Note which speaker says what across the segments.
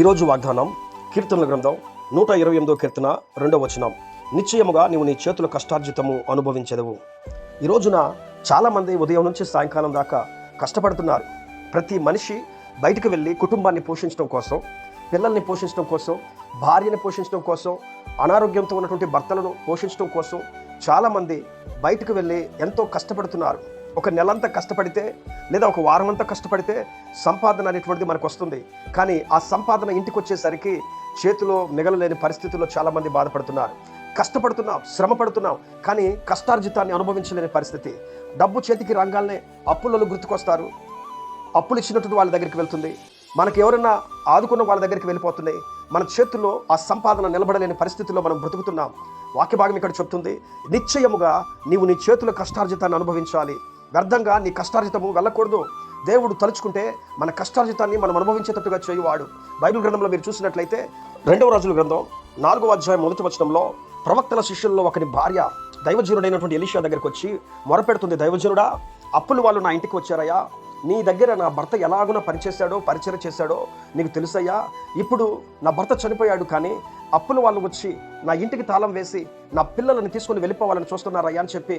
Speaker 1: ఈరోజు వాగ్దానం కీర్తనల గ్రంథం నూట ఇరవై ఎనిమిదో కీర్తన రెండవ వచనం. నిశ్చయముగా నీవు నీ చేతుల కష్టార్జితము అనుభవించదవు. ఈ రోజున చాలామంది ఉదయం నుంచి సాయంకాలం దాకా కష్టపడుతున్నారు. ప్రతి మనిషి బయటకు వెళ్ళి కుటుంబాన్ని పోషించడం కోసం పిల్లల్ని పోషించడం కోసం భార్యని పోషించడం కోసం అనారోగ్యంతో ఉన్నటువంటి భర్తలను పోషించడం కోసం చాలామంది బయటకు వెళ్ళి ఎంతో కష్టపడుతున్నారు. ఒక నెలంతా కష్టపడితే లేదా ఒక వారం అంతా కష్టపడితే సంపాదన అనేటువంటిది మనకు వస్తుంది. కానీ ఆ సంపాదన ఇంటికి వచ్చేసరికి చేతిలో మిగలలేని పరిస్థితుల్లో చాలామంది బాధపడుతున్నారు. కష్టపడుతున్నాం శ్రమ పడుతున్నాం కానీ కష్టార్జితాన్ని అనుభవించలేని పరిస్థితి. డబ్బు చేతికి రంగాల్నే అప్పులలో గుర్తుకొస్తారు. అప్పులు ఇచ్చినటువంటి వాళ్ళ దగ్గరికి వెళ్తుంది. మనకి ఎవరన్నా ఆదుకున్న వాళ్ళ దగ్గరికి వెళ్ళిపోతుంది మన చేతుల్లో ఆ సంపాదన నిలబడలేని పరిస్థితుల్లో మనం బ్రతుకుతున్నాం. వాక్య భాగం ఇక్కడ చెప్తుంది. నిశ్చయముగా నీవు నీ చేతుల కష్టార్జితాన్ని అనుభవించాలి. వ్యర్థంగా నీ కష్టార్జితము వెళ్ళకూడదు. దేవుడు తలుచుకుంటే మన కష్టార్జితాన్ని మనం అనుభవించేటట్టుగా చేయువాడు. బైబిల్ గ్రంథంలో మీరు చూసినట్లయితే రెండవ రాజుల గ్రంథం నాలుగవ అధ్యాయం మొదటి వచనంలో ప్రవక్తల శిష్యుల్లో ఒకని భార్య దైవజనుడైనటువంటి ఎలిషియా దగ్గరికి వచ్చి మొరపెడుతుంది దైవజనుడా అప్పులు వాళ్ళు నా ఇంటికి వచ్చారయ్యా. నీ దగ్గర నా భర్త ఎలాగున పనిచేశాడో పరిచయం చేశాడో నీకు తెలుసయ్యా. ఇప్పుడు నా భర్త చనిపోయాడు కానీ అప్పులు వాళ్ళు వచ్చి నా ఇంటికి తాళం వేసి నా పిల్లలను తీసుకొని వెళ్ళిపోవాలని చూస్తున్నారయ్యా అని చెప్పి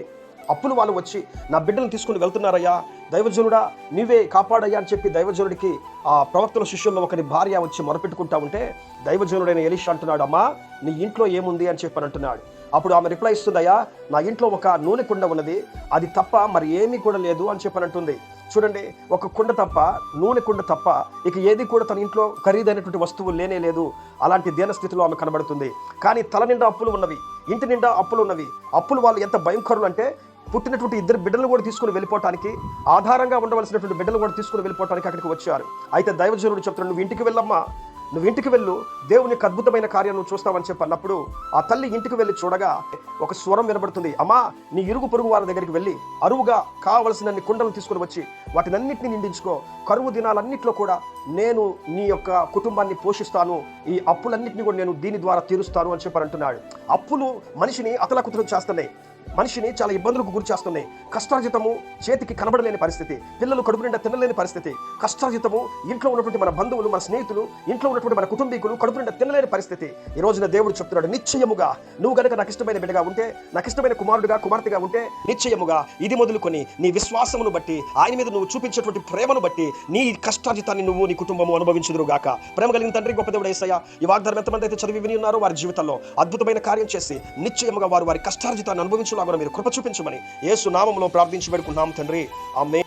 Speaker 1: అప్పులు వాళ్ళు వచ్చి నా బిడ్డను తీసుకుని వెళ్తున్నారయ్యా దైవజనుడా నీవే కాపాడయ్యా అని చెప్పి దైవజనుడికి ఆ ప్రవక్తల శిష్యుల్లో ఒకరి భార్య వచ్చి మొరపెట్టుకుంటా ఉంటే దైవజనుడైన ఎలిష అంటున్నాడు అమ్మా నీ ఇంట్లో ఏముంది? అని చెప్పి అంటున్నాడు. అప్పుడు ఆమె రిప్లై ఇస్తుందయ్యా నా ఇంట్లో ఒక నూనె కుండ ఉన్నది అది తప్ప మరి ఏమీ కూడా లేదు అని చెప్పి అంటుంది. చూడండి ఒక కుండ తప్ప నూనె కుండ తప్ప ఇక ఏది కూడా తన ఇంట్లో ఖరీదైనటువంటి వస్తువు లేనే లేదు. అలాంటి దీన స్థితిలో ఆమె కనబడుతుంది. కానీ తల నిండా అప్పులు ఉన్నవి ఇంటి నిండా అప్పులు ఉన్నవి. అప్పులు వాళ్ళు ఎంత భయంకరులు అంటే పుట్టినటువంటి ఇద్దరు బిడ్డలు కూడా తీసుకుని వెళ్ళిపోవటానికి ఆధారంగా ఉండవలసినటువంటి బిడ్డలు కూడా తీసుకుని వెళ్ళిపోవటానికి అక్కడికి వచ్చారు. అయితే దైవజనుడు చెప్తున్నాడు నువ్వు ఇంటికి వెళ్ళమ్మా. నువ్వు ఇంటికి వెళ్ళు. దేవుని యొక్క అద్భుతమైన కార్యం నువ్వు చూస్తావని చెప్పన్నప్పుడు ఆ తల్లి ఇంటికి వెళ్ళి చూడగా ఒక స్వరం వినబడుతుంది. అమ్మా నీ ఇరుగు పొరుగు వారి దగ్గరికి వెళ్ళి అరువుగా కావలసినన్ని కుండలు తీసుకుని వచ్చి వాటినన్నింటినీ నిండించుకో. కరువు దినాలన్నింటిలో కూడా నేను నీ యొక్క కుటుంబాన్ని పోషిస్తాను. ఈ అప్పులన్నింటినీ కూడా నేను దీని ద్వారా తీరుస్తాను అని చెప్పి అంటున్నాడు. అప్పులు మనిషిని అతలకుతలం చేస్తున్నాయి. మనిషిని చాలా ఇబ్బందులకు గురి చేస్తున్నాయి కష్టార్జితము చేతికి కనబడలేని పరిస్థితి పిల్లలు కడుపు నిండా తినలేని పరిస్థితి కష్టార్జితము ఇంట్లో ఉన్నటువంటి మన బంధువులు మన స్నేహితులు ఇంట్లో ఉన్నటువంటి మన కుటుంబీకులు కడుపు నిండా తినలేని పరిస్థితి. ఈ రోజున దేవుడు చెప్తున్నాడు నిశ్చయముగా నువ్వు గనక నాకు ఇష్టమైన బిడ్డగా ఉంటే నాకు ఇష్టమైన కుమారుడుగా కుమార్తెగా ఉంటే నిశ్చయముగా ఇది మొదలుకొని నీ విశ్వాసమును బట్టి ఆయన మీద నువ్వు చూపించేటువంటి ప్రేమను బట్టి నీ కష్టార్జితాన్ని నువ్వు నీ కుటుంబము అనుభవించుదురు గాక. ప్రేమ కలిగిన తండ్రి గొప్ప దేవుడు ఏసయ్య ఈ వాగ్దానం ఎంతమంది అయితే చదివి విని ఉన్నారో వారి జీవితంలో అద్భుతమైన కార్యం చేసి నిశ్చయముగా వారు వారి కష్టార్జితాన్ని అనుభవించులాగా మీరు కృప చూపించమని యేసు నామంలో ప్రార్థించి పెడుకున్నాం తండ్రి ఆమె